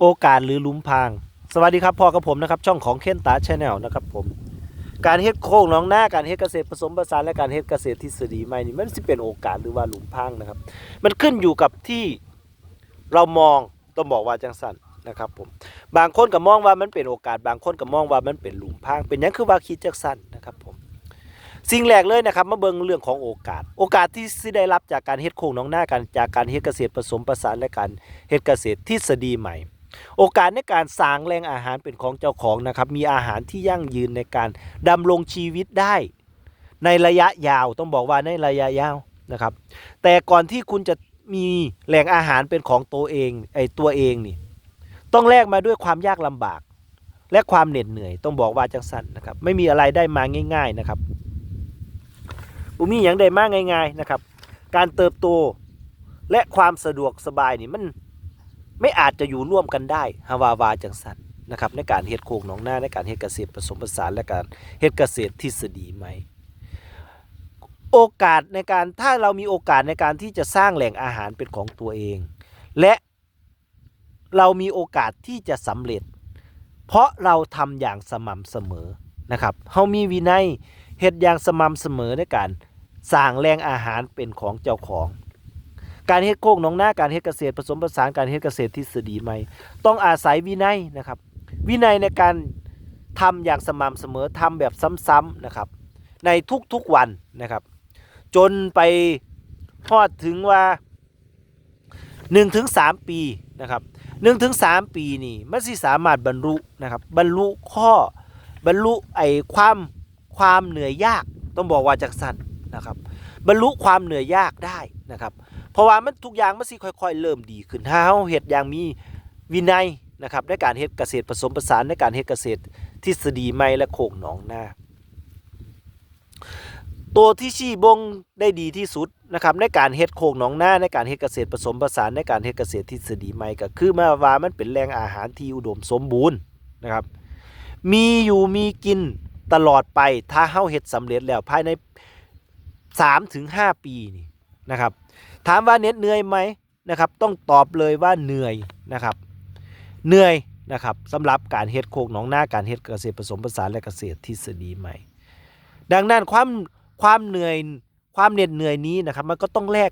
โอกาสหรือลุมพาง สวัสดีครับพ่อกับผมนะครับช่องของเคนตาชาแนลนะครับผมการเฮ็ดโค้งน้องหน้าการเฮ็ดเกษตรผสมผสานและการเฮ็ดเกษตรทฤษฎีใหม่นี่มันสิเป็นโอกาสหรือว่าลุมพางนะครับ มันขึ้นอยู่กับที่เรามองต้องบอกว่าจังสันนะครับผมบางคนก็มองว่ามันเป็นโอกาส บางคนก็มองว่ามันเป็นหลุมพาง เป็นยังคือว่าคิดจังสันนะครับผมสิ่งแรกเลยนะครับมาเบิ่งเรื่องของโอกาส โอกาสที่สิได้รับจากการเฮ็ดโค้งน้องหน้ากันจากการเฮ็ดเกษตรผสมผสานและการเฮ็ดเกษตรทฤษฎีใหม่ โอกาสในการสร้างแหล่งอาหารเป็นของเจ้าของนะครับมีอาหารที่ยั่งยืนในการดำรงชีวิตได้ ในระยะยาวต้องบอกว่าในระยะยาวนะครับ แต่ก่อนที่คุณจะมีแหล่งอาหารเป็นของตัวเองไอตัวเองนี่ต้องแลกมาด้วยความยากลำบาก และความเหน็ดเหนื่อย ต้องบอกว่าจังสันนะครับไม่มีอะไรได้มาง่าย ๆนะครับบุมีอย่างใดมากง่าย ๆนะครับ การเติบโตและความสะดวกสบายนี่มัน ไม่อาจจะอยู่ร่วมกันได้ฮาวาวาจังสันนะครับในการเฮ็ดโคกหนองหน้าในการเฮ็ดเกษตรผสมผสานและการเฮ็ดเกษตรทฤษฎีใหม่โอกาสในการถ้าเรามีโอกาสในการที่จะสร้างแหล่งอาหารเป็นของตัวเอง และเรามีโอกาสที่จะสำเร็จ เพราะเราทำอย่างสม่ำเสมอนะครับเฮามีวินัยเฮ็ดอย่างสม่ำเสมอในการสร้างแหล่งอาหารเป็นของเจ้าของ การเฮ็ดโคกหนองหน้าการเฮ็ดเกษตรผสมผสานการเฮ็ดเกษตรทฤษฎีใหม่ ต้องอาศัยวินัยนะครับ วินัยในการทำอย่างสม่ำเสมอทำแบบซ้ำๆนะครับ ในทุกๆวันนะครับ จนไปทอดถึงว่า1-3ถึงปีนะครับ1-3ถึงปีนี่มันสิสามารถบรรลุนะครับบรรลุข้อบรรลุไอ้ความความเหนื่อยยาก ต้องบอกว่าจากสั้นนะครับบรรลุความเหนื่อยยากได้นะครับ เพราะว่ามันทุกอย่างมันสิค่อย ๆ เริ่มดีขึ้นถ้าเฮาเฮ็ดอย่างมีวินัยนะครับในการเฮ็ดเกษตรผสมผสานในการเฮ็ดเกษตรทฤษฎีใหม่และโคกหนองนาตัวที่ชี้บ่งได้ดีที่สุดนะครับในการเฮ็ดโคกหนองนาในการเฮ็ดเกษตรผสมผสานในการเฮ็ดเกษตรทฤษฎีใหม่ก็คือมาว่ามันเป็นแหล่งอาหารที่อุดมสมบูรณ์นะครับ มีอยู่มีกินตลอดไปถ้าเฮาเฮ็ดสำเร็จแล้วภายใน3-5 ปีนี่นะครับ ถามว่าเน็ดเหนื่อยไหมนะครับ ต้องตอบเลยว่าเหนื่อยนะครับ เหนื่อยนะครับสำหรับการเฮ็ดโคกหนองหน้าการเฮ็ดเกษตรผสมผสานและเกษตรทฤษฎีใหม่ ดังนั้นความความเหนื่อยความเหน็ดเหนื่อยนี้นะครับ มันก็ต้องแลก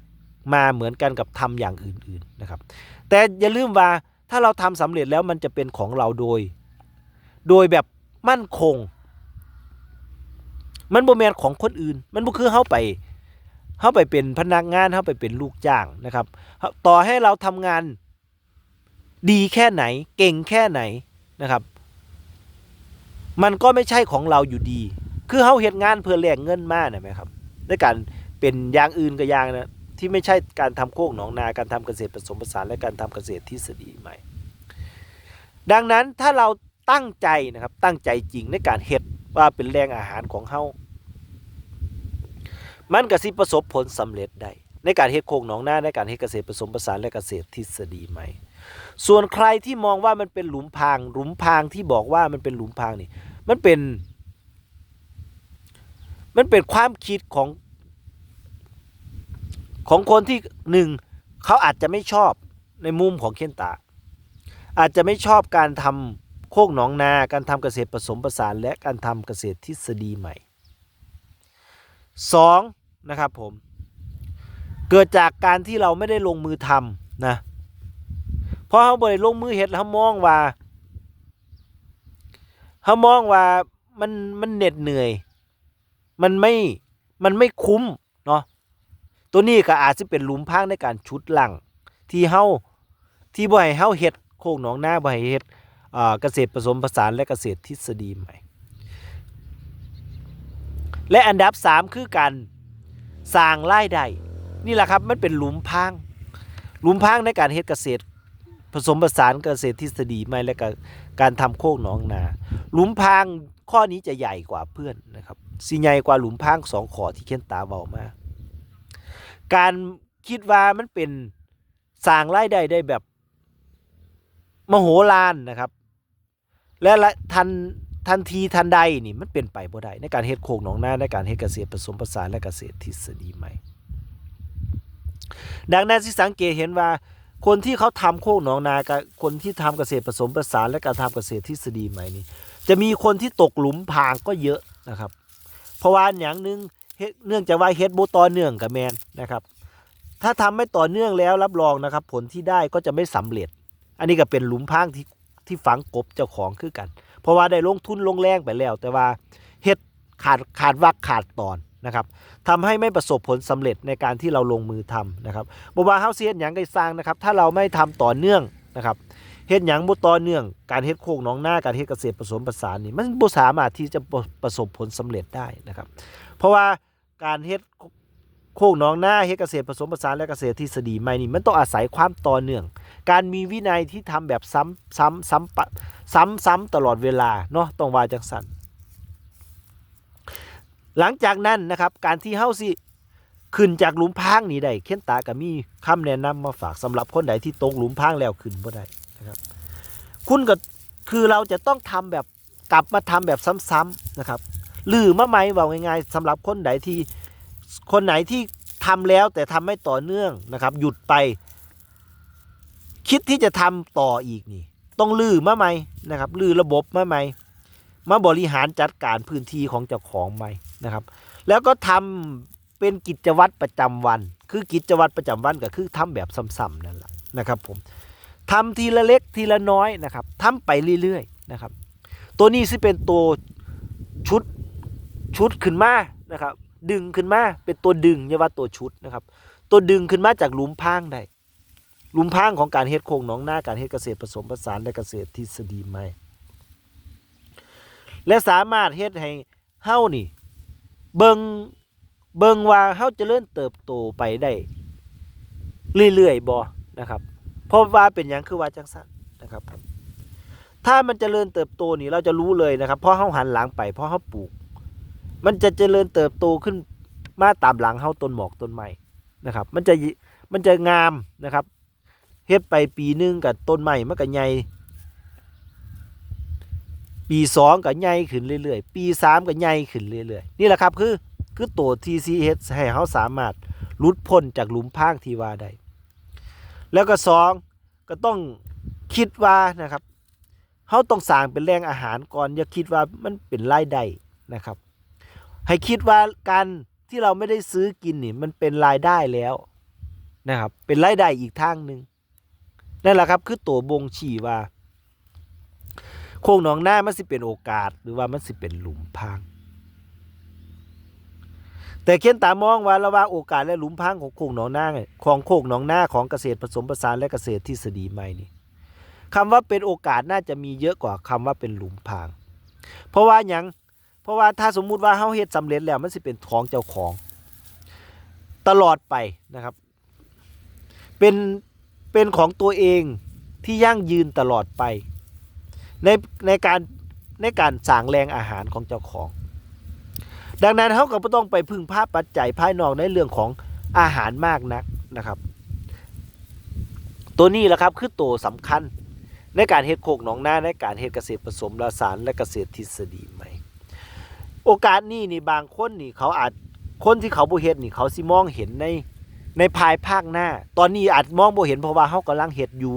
มาเหมือนกันกับทำอย่างอื่นๆนะครับ แต่อย่าลืมว่าถ้าเราทำสำเร็จแล้วมันจะเป็นของเราโดย โดยแบบมั่นคง มันบ่แมนของคนอื่น มันบ่คือเฮาไป เข้าไปเป็นพนักงานเข้าไปเป็นลูกจ้างนะครับ ต่อให้เราทำงานดีแค่ไหน เก่งแค่ไหนนะครับ มันก็ไม่ใช่ของเราอยู่ดี คือเขาเฮ็ดงานเพื่อแลกเงินมานะไหมครับในการเป็นอย่างอื่นก็อย่างนะที่ไม่ใช่การทำโคกหนองนาการทำเกษตรผสมผสานและการทำเกษตรทฤษฎีใหม่ ดังนั้นถ้าเราตั้งใจนะครับตั้งใจจริงในการเฮ็ดว่าเป็นแรงอาหารของเฮา มันก็สิประสบผลสำเร็จได้ในการเฮ็ดโคกหนองนาในการเฮ็ดเกษตรผสมผสานและเกษตรทฤษฎีใหม่ ส่วนใครที่มองว่ามันเป็นหลุมพราง หลุมพรางที่บอกว่ามันเป็นหลุมพรางนี่ มันเป็น มันเป็นความคิดของ ของคนที่หนึ่งเขาอาจจะไม่ชอบในมุมของเคนตา อาจจะไม่ชอบการทำโคกหนองนา การทำเกษตรผสมผสานและการทำเกษตรทฤษฎีใหม่ สองนะครับผม เกิดจากการที่เราไม่ได้ลงมือทำนะเพราะเขาบริลงมือเฮ็ดแล้วเขามองว่าเขามองว่ามันมันเหน็ดเหนื่อย มันไม่มันไม่คุ้มเนาะตัวนี้ก็อาจจะเป็นหลุมพรางในการชุดหลังที่เฮาที่บ่ให้เฮาเฮ็ดโคกหนองนาบ่ให้เฮ็ดเกษตรผสมผสานและเกษตรทฤษฎีใหม่ และอันดับ 3 คือการสร้างรายได้นี่แหละครับมันเป็นหลุมพรางหลุมพรางในการเฮ็ดเกษตร ผสมผสานเกษตรทฤษฎีใหม่และกการทำโคกหนองนา หลุมพรางข้อนี้จะใหญ่กว่าเพื่อนนะครับสิใหญ่กว่าหลุมพรางสองขอที่เขียนตาเบามา การคิดว่ามันเป็นสร้างรายได้ได้แบบมโหฬารนะครับ และละทัน ทันทีทันใดนี่มันเป็นไปบ่ได้ในการเฮ็ดโคกหนองนาในการเฮ็ดเกษตรผสมผสานและเกษตรทฤษฎีใหม่ ดังนั้นสิสังเกตเห็นว่าคนที่เขาทำโคกหนองนากับคนที่ทำเกษตรผสมผสานและการทำเกษตรทฤษฎีใหม่นี้ จะมีคนที่ตกหลุมพางก็เยอะนะครับ เพราะว่าอย่างหนึ่งเนื่องจากว่าเฮ็ดโบต่อเนื่องกับแมนนะครับ ถ้าทำไม่ต่อเนื่องแล้วรับรองนะครับ ผลที่ได้ก็จะไม่สำเร็จ อันนี้ก็เป็นหลุมพางที่ที่ฝังกบเจ้าของคือกัน เพราะว่าได้ลงทุนลงแรงไปแล้ว แต่ว่าเฮ็ดขาดขาดวักขาดตอนนะครับทำให้ไม่ประสบผลสำเร็จในการที่เราลงมือทำนะครับบว่าเฮาเสียหยังไกสร้างนะครับ ถ้าเราไม่ทำต่อเนื่องนะครับเฮ็ดหยังบ่ต่อเนื่อง การเฮ็ดโคกหนองหน้าการเฮ็ดเกษตรผสมผสานนี่มันบ่สามารถที่จะประประสบผลสำเร็จได้นะครับ เพราะว่าการเฮ็ด โคกหนองหน้าเฮ็ดเกษตรผสมผสานและเกษตรทฤษฎีใหม่นี่มันต้องอาศัยความต่อเนื่อง การมีวินัยที่ทำแบบซ้ำซ้ำซ้ำปะซ้ำซ้ำตลอดเวลาเนาะต้องว่าจังสันหลังจากนั้นนะครับการที่เฮาสิขึ้นจากหลุมพางนี้ได้เข็นตาก็มีคำแนะนำมาฝากสำหรับคนใดที่ตกหลุมพางแล้วขึ้นบ่ได้นะครับ คุณก็คือเราจะต้องทำแบบกลับมาทำแบบซ้ำๆนะครับหรือมาไหมบอกง่ายๆสำหรับคนไหนที่ คนไหนที่ทำแล้วแต่ทำไม่ต่อเนื่องนะครับ หยุดไป คิดที่จะทำต่ออีกนี่ ต้องลื้อมาใหม่นะครับลื้อระบบมาใหม่มาบริหารจัดการพื้นที่ของเจ้าของใหม่นะครับ แล้วก็ทำเป็นกิจวัตรประจำวัน คือกิจวัตรประจำวันก็คือทำแบบซ้ำๆนั่นแหละนะครับผมทำทีละเล็กทีละน้อยนะครับทำไปเรื่อยๆนะครับ ตัวนี้สิเป็นตัวชุดชุดขึ้นมานะครับ ดึงขึ้นมาเป็นตัวดึงอย่าว่าตัวชุดนะครับ ตัวดึงขึ้นมาจากหลุมพางได้หลุมพางของการเฮ็ดโครงหนองหน้าการเฮ็ดเกษตรผสมผสานและเกษตรทฤษฎีใหม่ และสามารถเฮ็ดให้เฮานี่ เบิงเบิงว่าเฮาเจะเริ่มเติบโตไปได้เรื่อยๆบ่นะครับเพราะว่าเป็นหยังคือว่าจังซั่นนะครับ ถ้ามันจเจริญเติบโตนี่เราจะรู้เลยนะครับเพราะเฮาหันหลังไปเพราะเฮาปลูก มันจะเจริญเติบโตขึ้นมาตามหลังเฮาต้นหมอกต้นไม้นะครับ มันจะมันจะงามนะครับเฮ็ดไปปีหนึงกับต้นใหม่มันก็ใหญ่ปีสองก็ใหญ่ขึ้นเรื่อยๆ ปีสามก็ใหญ่ขึ้นเรื่อยๆ นี่แหละครับคือคือตัวที่ซีเฮ็ดให้เขาสามารถหลุดพ้นจากหลุมพรางทีว่าได้ แล้วก็สองก็ต้องคิดว่านะครับเขาต้องสร้างเป็นแรงอาหารก่อน อย่าคิดว่ามันเป็นรายได้นะครับ ให้คิดว่าการที่เราไม่ได้ซื้อกินนี่มันเป็นรายได้แล้วนะครับ เป็นรายได้อีกทางหนึ่งนั่นแหละครับคือตัวบ่งชี้ว่า โค้งหนองหน้ามันสิเป็นโอกาสหรือว่ามันสิเป็นหลุมพรางแต่เขียนตามองว่าระหว่างโอกาสและหลุมพรางของโค้งหนองหน้าของโค้งหนองหน้าของเกษตรผสมผสานและเกษตรทฤษฎีใหม่นี่คำว่าเป็นโอกาสน่าจะมีเยอะกว่าคำว่าเป็นหลุมพรางเพราะว่าหยัง เพราะว่าถ้าสมมุติว่าเฮาเฮ็ดสำเร็จแล้วมันสิเป็นของเจ้าของ ตลอดไปนะครับ เป็นเป็นของตัวเองที่ยั่งยืนตลอดไป ในในการในการสางแรงอาหารของเจ้าของ ดังนั้นเขาก็ต้องไปพึ่งพาปัจจัยภายนอกในเรื่องของอาหารมากนักนะครับ ตัวนี้แหละครับคือตัวสำคัญในการเฮ็ดโคกหนองนาในการเฮ็ดเกษตรผสมผสานและเกษตรทฤษฎีใหม่ โอกาสนี้นี่บางคนนี่เขาอาจคนที่เขาบ่เฮ็ดนี่เขาสิมองเห็นในในภายภาคหน้า ตอนนี้อาจมองบ่เห็นเพราะว่าเฮากำลังเฮ็ดอยู่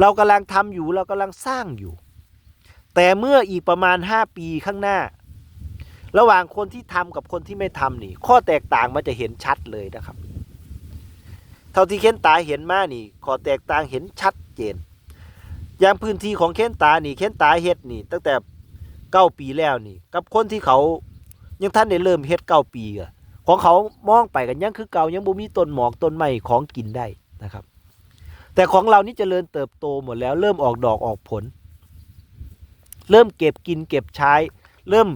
เรากำลังทำอยู่เรากำลังสร้างอยู่ แต่เมื่ออีกประมาณ 5 ปีข้างหน้า ระหว่างคนที่ทำกับคนที่ไม่ทำนี่ ข้อแตกต่างมันจะเห็นชัดเลยนะครับ เท่าที่เค้นตาเห็นมานี่ ข้อแตกต่างเห็นชัดเจน อย่างพื้นที่ของเค้นตานี่เค้นตาเฮ็ดนี่ ตั้งแต่ เก้าปีแล้วนี่ กับคนที่เขายังท่านได้เริ่มเฮ็ดเก้าปีอะของเขามองไปกันยังคือเก่ายังบ่มีต้นหมอกต้นไม้ของกินได้นะครับ แต่ของเรานี่เจริญเติบโตหมดแล้ว เริ่มออกดอกออกผล เริ่มเก็บกินเก็บใช้ เริ่ม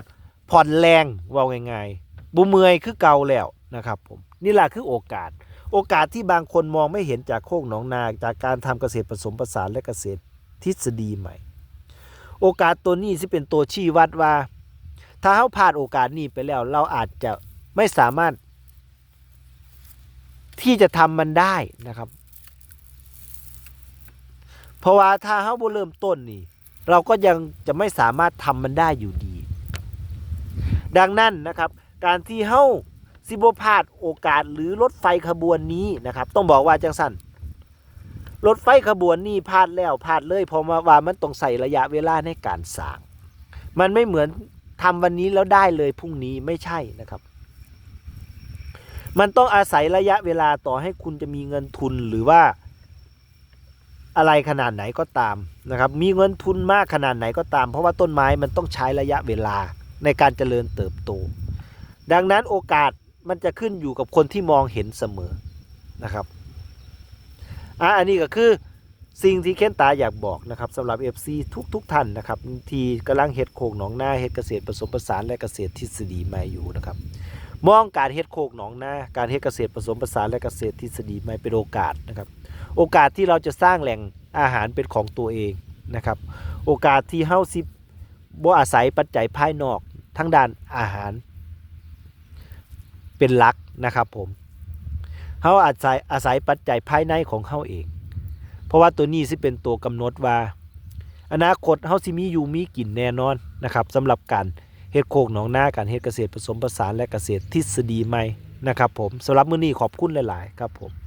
ผ่อนแรงว่าง่ายๆบุเมือยคือเก่าแล้วนะครับผมนี่แหละคือโอกาส โอกาสที่บางคนมองไม่เห็นจากโคกหนองนาจากการทำเกษตรผสมผสานและเกษตรทฤษฎีใหม่ โอกาสตัวนี้ที่เป็นตัวชี้วัดว่า ถ้าเขาพลาดโอกาสนี้ไปแล้ว เราอาจจะไม่สามารถ ที่จะทำมันได้นะครับ เพราะว่าถ้าเขาบ่เริ่มต้นนี่ เราก็ยังจะไม่สามารถทำมันได้อยู่ดี ดังนั้นนะครับ การที่เฮาสิบพลาดโอกาสหรือรถไฟขบวนนี้นะครับ ต้องบอกว่าจังสั้น รถไฟขบวนนี้พลาดแล้วพลาดเลยเพราะว่าว่ามันต้องใส่ระยะเวลาในการสร้าง มันไม่เหมือนทำวันนี้แล้วได้เลยพรุ่งนี้ไม่ใช่นะครับ มันต้องอาศัยระยะเวลาต่อให้คุณจะมีเงินทุนหรือว่าอะไรขนาดไหนก็ตามนะครับ มีเงินทุนมากขนาดไหนก็ตาม เพราะว่าต้นไม้มันต้องใช้ระยะเวลาในการเจริญเติบโต ดังนั้นโอกาสมันจะขึ้นอยู่กับคนที่มองเห็นเสมอนะครับ อะอันนี้ก็คือสิ่งที่เค้นตาอยากบอกนะครับสำหรับ FC ทุกทุกๆท่านนะครับที่กำลังเฮ็ดโคกหนองนาเฮ็ดเกษตรผสมผสานและเกษตรทฤษฎีใหม่อยู่นะครับมองการเฮ็ดโคกหนองนาการเฮ็ดเกษตรผสมผสานและเกษตรทฤษฎีใหม่เป็นโอกาสนะครับ โอกาสที่เราจะสร้างแหล่งอาหารเป็นของตัวเองนะครับ โอกาสที่เฮาสิบ่อาศัยปัจจัยภายนอกทั้งด้านอาหาร เป็นหลักนะครับผม เฮาอาศัยอาศัยปัจจัยภายในของเฮาเอง เพราะว่าตัวนี้สิเป็นตัวกำหนดว่า อนาคตเฮาสิมีอยู่มีกินแน่นอนนะครับสำหรับการเฮ็ดโคกหนองนาการเฮ็ดเกษตรผสมผสานและเกษตรทฤษฎีใหม่นะครับผมสำหรับมื้อนี้ขอบคุณหลาย ๆ ครับผม